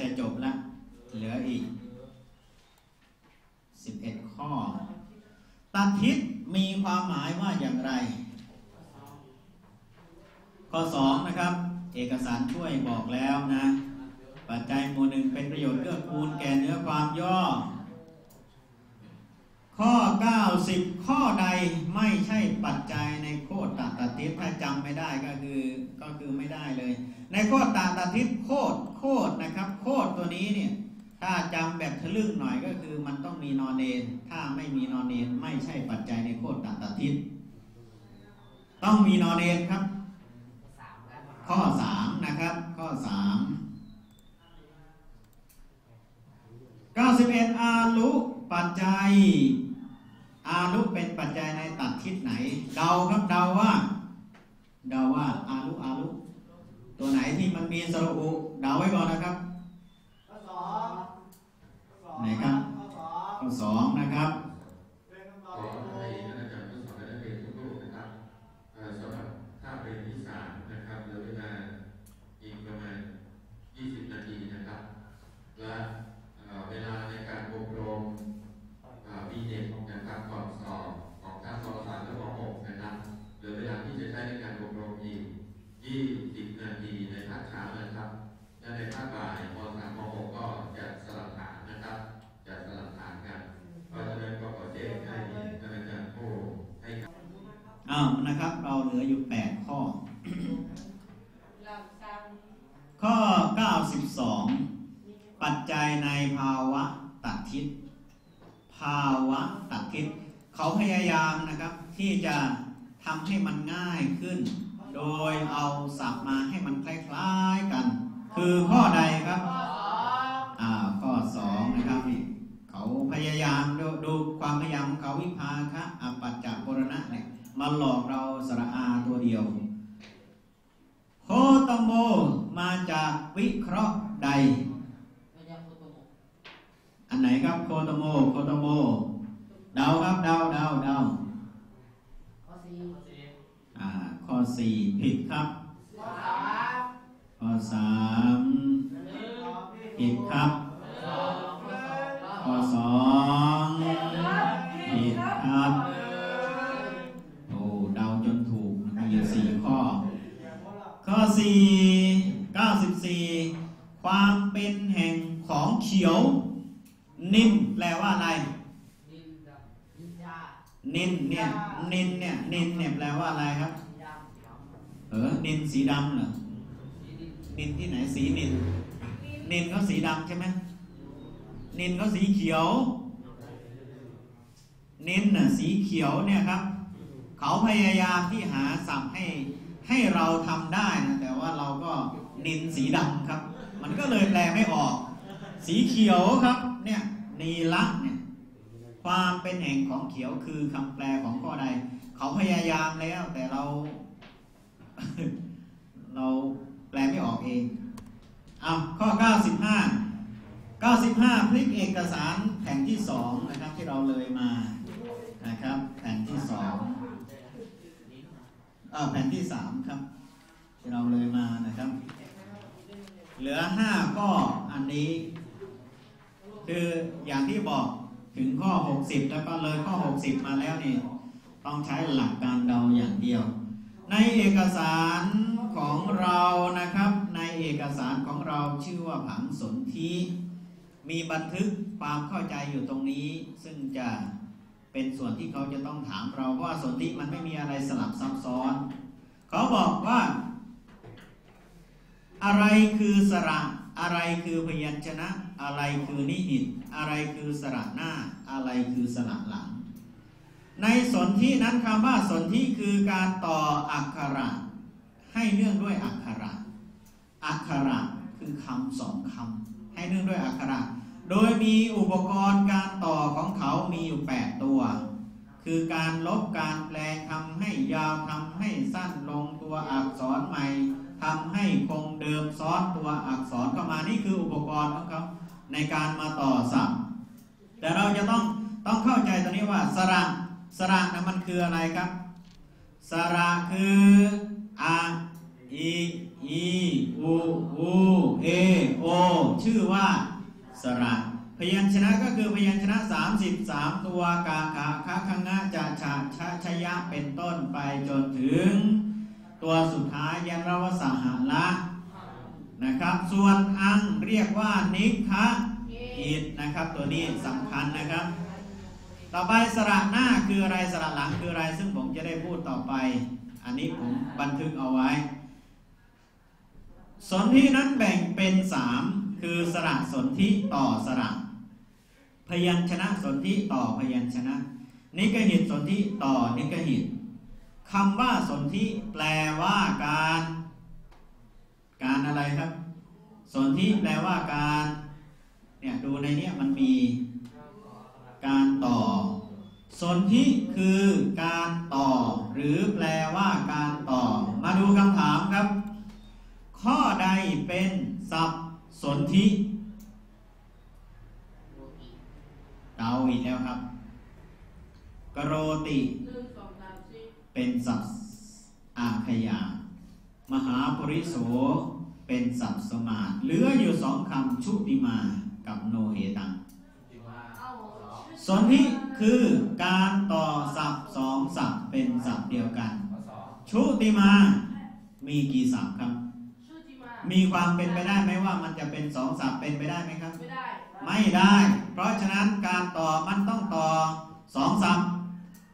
จะจบละเหลืออีก 11 ข้อ ตัดทิศมีความหมายว่าอย่างไร ข้อ 2 นะครับ เอกสารช่วยบอกแล้วนะ ปัจจัยหมู่หนึ่งเป็นประโยชน์เกื้อกูลแก่เนื้อความย่อ ข้อ 90 ข้อใดไม่ใช่ปัจจัยในโคตรตตทิศถ้าจำไม่ได้ก็คือก็คือไม่ได้เลย ในโคตรตตทิศโคตรโคตรนะครับ โคตรตัวนี้เนี่ยถ้าจำแบบทะลึ่งหน่อยก็คือมันต้องมีนอนเนนถ้าไม่มีนอนเนนไม่ใช่ปัจจัยในโคตรตตทิศต้องมีนอนเนนครับ ข้อ3นะครับ ข้อ3 91อาลุปัจจัยอาลุเป็นปัจจัยในตัดทิศไหน เดาครับเดาว่า เดาว่าอาลุอาลุตัวไหนที่มันมีสระอุเดาไว้ก่อนนะครับข้อสองข้อสองไหนครับข้อสองข้อสองนะครับ เป็นคำต ข อบ อ ที่ถู ให้ ก ท่านอาจารย์ทั้งสองและนักเรียนทุกรูปนะครับเอ่อสำหรับคาบเรียนที่สามนะครับเหลือเวลาอีกประมาณ 20 นาทีนะครับ และเอ่อเวลาในการอบรมบีเด็กนะครับก่อนสอบของทั้งม .3 และม .6 นะครับเหลือเวลาที่จะใช้ในการอบรมอีก 20 นาทีในภาคเช้านะครับ และในภาคบ่ายม .3 ม .6 ก็จะสลับฐานนะครับ จะสลับฐานกันเพราะฉะนั้นก็ขอแจ้งให้ท่านอาจารย์ผู้ให้อ้าวนะครับ เราเหลืออยู่8ข้อ ข้อ 92 ปัจจัยในภาวะตัดทิศภาวะตัดทิศเขาพยายามนะครับที่จะทำให้มันง่ายขึ้น โดยเอาศัพท์มาให้มันคล้ายๆกัน คือข้อใดครับข้อสองอ่าข้อสองนะครับนี่เขาพยายามดูดูความพยายามของเขาวิภาคะอปัจจปรณะเนี่ยมาหลอกเราสระอาตัวเดียวโคตโมมาจากวิเคราะห์ใด เออนินสีดำเหรอนนินที่ไหนสีนิน นินเขาสีดำใช่ไหมนินเขาสีเขียว นินน่ะสีเขียวเนี่ยครับ เขาพยายามที่หาศัพท์ให้ให้เราทำได้นะแต่ว่าเราก็นินสีดำครับ มันก็เลยแปลไม่ออก สีเขียวครับ เนี่ยนีละเนี่ยความเป็นแห่งของเขียวคือคำแปลของข้อใด เขาพยายามแล้วแต่เรา เราแปลไม่ออกเองเอาข้อ 95 95 พลิกเอกสารแผ่นที่ 2 นะครับที่เราเลยมานะครับแผ่นที่2เออแผ่นที่ 3 ครับ ที่เราเลยมานะครับ เหลือ 5 ข้ออันนี้ คืออย่างที่บอกถึงข้อ 60 แล้วก็เลยข้อ 60 มาแล้วนี่ต้องใช้หลักการเดาอย่างเดียว ในเอกสารของเรานะครับ ในเอกสารของเราชื่อว่าผังสนธิมีบันทึกความเข้าใจอยู่ตรงนี้ ซึ่งจะเป็นส่วนที่เขาจะต้องถามเราเพราะว่าสนธิมันไม่มีอะไรสลับซับซ้อน เขาบอกว่า อะไรคือสระอะไรคือพยัญชนะ อะไรคือนิหิต อะไรคือสระหน้า อะไรคือสระหลัง ในสนธินั้นคำว่าสนธิคือการต่ออักขระให้เนื่องด้วยอักขระอักขระคือคำสองคำให้เนื่องด้วยอักขระโดยมีอุปกรณ์การต่อของเขามีอยู่ 8 ตัว คือการลบการแปลงทำให้ยาวทำให้สั้นลงตัวอักษรใหม่ทำให้คงเดิมซ้อนตัวอักษรเข้ามานี่คืออุปกรณ์ของเขาในการมาต่อศัพท์แต่เราจะต้องต้องเข้าใจตรงนี้ว่าสระ สระนะมันคืออะไรครับ สระคืออะอีอีอูอูเอโอชื่อว่าสระพยัญชนะก็คือพยัญชนะ 33 ตัวกาคะคะคังงะจะชาชะชยะเป็นต้นไปจนถึง ตัวสุดท้ายยันรวสหะละนะครับ ส่วนอังเรียกว่านิคะอิดนะครับ ตัวนี้สำคัญนะครับ ต่อไปสระหน้าคืออะไรสระหลังคืออะไร ซึ่งผมจะได้พูดต่อไป อันนี้ผมบันทึกเอาไว้ สนธินั้นแบ่งเป็นสามคือสระสนธิต่อสระ พยัญชนะสนธิต่อพยัญชนะ นิกหิตสนธิต่อนิกหิตคำว่าสนธิแปลว่าการ การอะไรครับ สนธิแปลว่าการเนี่ยดูในเนี้ยมันมี การต่อ สนธิคือการต่อ หรือแปลว่าการต่อ มาดูคำถามครับ ข้อใดเป็นศัพท์สนธิเดาอีกแล้วครับ กโรติ เป็นศัพอาขยามหาปริโสเป็นศัพสมาเหลืออยู่สองคำชุติมากับโนเหตัง สนธิคือการต่อศัพท์สองศัพท์เป็นศัพท์เดียวกัน ชุติมา มีกี่ศัพท์ครับชื่อที่มามีความเป็นไปได้ไหมว่ามันจะเป็นสองศัพท์เป็นไปได้ไหมครับ ไม่ได้ ไม่ได้ เพราะฉะนั้นการต่อมันต้องต่อสองศัพท์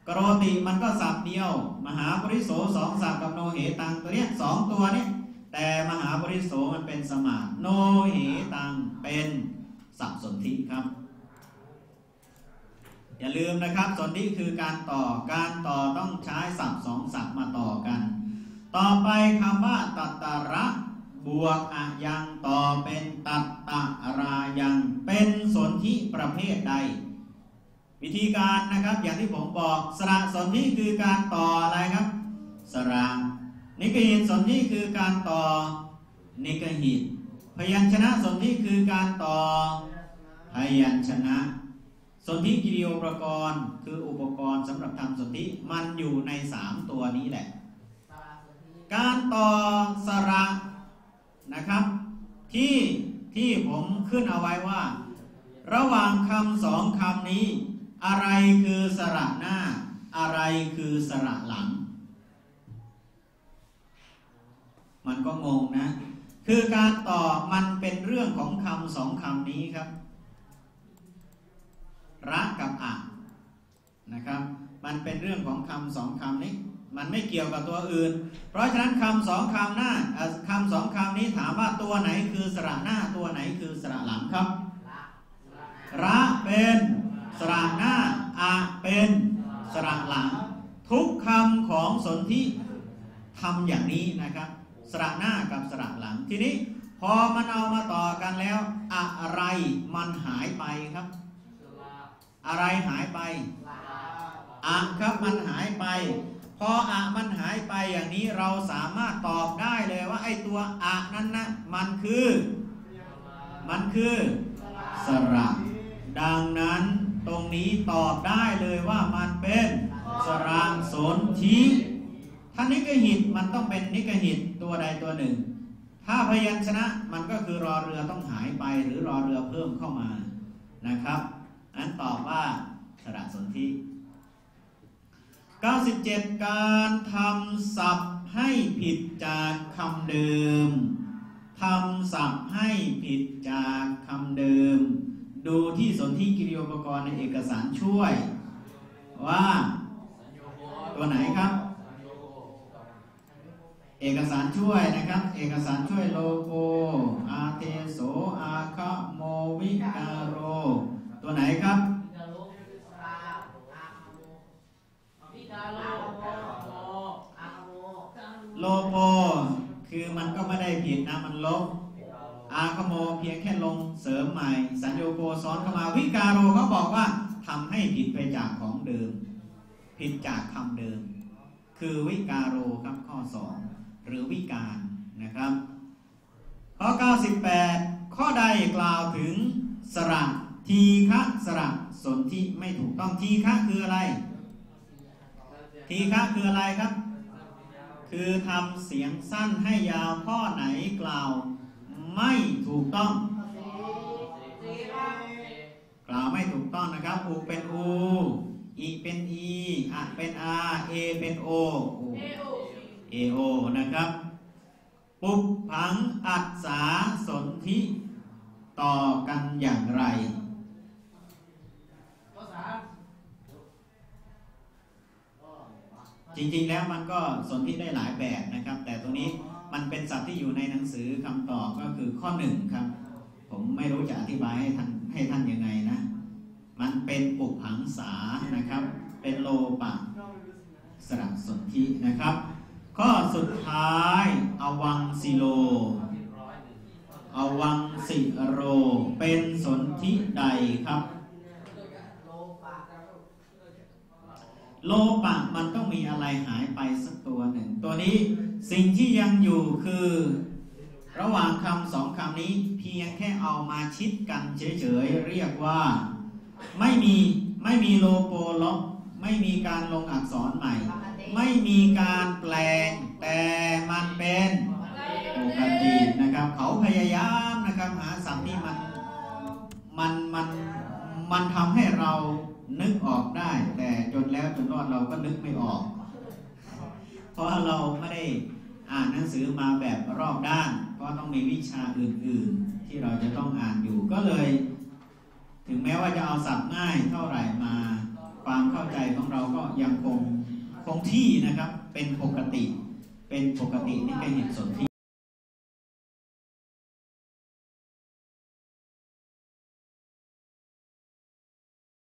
กโรติมันก็ศัพท์เดียว มหาปริโสสองศัพท์กับโนเหตังตัวเนี้ยสองตัวเนี้ยแต่มหาปริโสมันเป็นสมาธิโนเหตังเป็นศัพท์สนธิครับ อย่าลืมนะครับสนธิคือการต่อการต่อต้องใช้ศัพท์สองศัพท์มาต่อกัน ต่อไปคำว่าตัตระบวกอะยังต่อเป็นตัตตะรายัง เป็นสนธิประเภทใด วิธีการนะครับอย่างที่ผมบอกสระสนธิคือการต่ออะไรครับ สระนิกหิตสนธิคือการต่อนิกหิตพยัญชนะสนธิคือการต่อพยัญชนะ สนธิกิริโอปกรณ์ คืออุปกรณ์สำหรับทำสนธิมันอยู่ในสามตัวนี้แหละ การต่อสระนะครับ ที่ที่ผมขึ้นเอาไว้ว่า ระหว่างคำสองคำนี้ อะไรคือสระหน้า อะไรคือสระหลัง มันก็งงนะ คือการต่อมันเป็นเรื่องของคำสองคำนี้ครับ ระกับอะนะครับ มันเป็นเรื่องของคำสองคำนี้ มันไม่เกี่ยวกับตัวอื่น เพราะฉะนั้นคำสองคำหน้าคำสองคำนี้ถามว่าตัวไหนคือสระหน้าตัวไหนคือสระหลังครับ ระเป็นสระหน้าอะเป็นสระหลัง ทุกคำของสนธิทำอย่างนี้นะครับ สระหน้ากับสระหลังทีนี้พอมันเอามาต่อกันแล้ว อะไรมันหายไปครับ อะไรหายไปละอะครับมันหายไป พออะมันหายไปอย่างนี้เราสามารถตอบได้เลยว่าไอ้ตัวอะนั้นนะมันคือ มันคือสระดังนั้นตรงนี้ตอบได้เลยว่ามันเป็นสระสนธิถ้านิกหิตมันต้องเป็นนิกหิตตัวใดตัวหนึ่ง ถ้าพยัญชนะมันก็คือรอเรือต้องหายไปหรือรอเรือเพิ่มเข้ามานะครับ อันตอบว่าสระสนธิ97 การทำศัพท์ให้ผิดจากคำเดิมทำศัพท์ให้ผิดจากคำเดิม ดูที่สนธิกิริยาอุปกรณ์ในเอกสารช่วย ว่าตัวไหนครับ เอกสารช่วยนะครับ เอกสารช่วยโลโกอาเทโสอาคโมวิกา ไหนครับวิกาโลราอาโมวิกาโลโมอาโมโลโปคือมันก็ไม่ได้ผิดนะมันลบอาคโมเพียงแค่ลงเสริมใหม่ สัญโยโกซ้อนเข้ามาวิการโรเขาบอกว่าทำให้ผิดไปจากของเดิม ผิดจากคำเดิม คือวิการโรครับข้อ 2 หรือวิการนะครับ ข้อ 98 ข้อใดกล่าวถึงสระ ทีฆะสระสนธิไม่ถูกต้องทีฆะคืออะไร ทีฆะคืออะไรครับ คือทำเสียงสั้นให้ยาวข้อไหนกล่าว ไม่ถูกต้อง กล่าวไม่ถูกต้องนะครับอูเป็นอูอีเป็นอีอะเป็นอาเอเป็นโอเอโอเอโอนะครับ ปุกผังอัดสาสนธิต่อกันอย่างไร ข้อสาม จริงๆแล้วมันก็สนธิได้หลายแบบนะครับ แต่ตัวนี้มันเป็นศัพท์ที่อยู่ในหนังสือคำตอบก็คือข้อหนึ่งครับ ผมไม่รู้จะอธิบายให้ท่านให้ท่านยังไงนะ มันเป็นปุกผังสานะครับ เป็นโลปะสระสนธินะครับ ข้อสุดท้ายอวังสิโลอวังสิโร เป็นสนธิใดครับ โลปะ โลปะมันต้องมีอะไรหายไปสักตัวหนึ่ง ตัวนี้สิ่งที่ยังอยู่คือ ระหว่างคำสองคำนี้เพียงแค่เอามาชิดกันเฉยๆเรียกว่า ไม่มีไม่มีโลโปลบไม่มีการลงอักษรใหม่ ไม่มีการแปลงแต่มันเป็นปกตินะครับ เขาพยายามนะครับหาศัพท์ที่มันมันมันมันทำให้เรา นึกออกได้ แต่จนแล้วจนรอดเราก็นึกไม่ออก เพราะเราไม่ได้อ่านหนังสือมาแบบรอบด้าน ก็ต้องมีวิชาอื่นๆ ที่เราจะต้องอ่านอยู่ก็เลย ถึงแม้ว่าจะเอาศัพท์ง่ายเท่าไหร่มา ความเข้าใจของเราก็ยังคงคงที่นะครับเป็นปกติ เป็นปกตินี่ก็นเห็นสนที่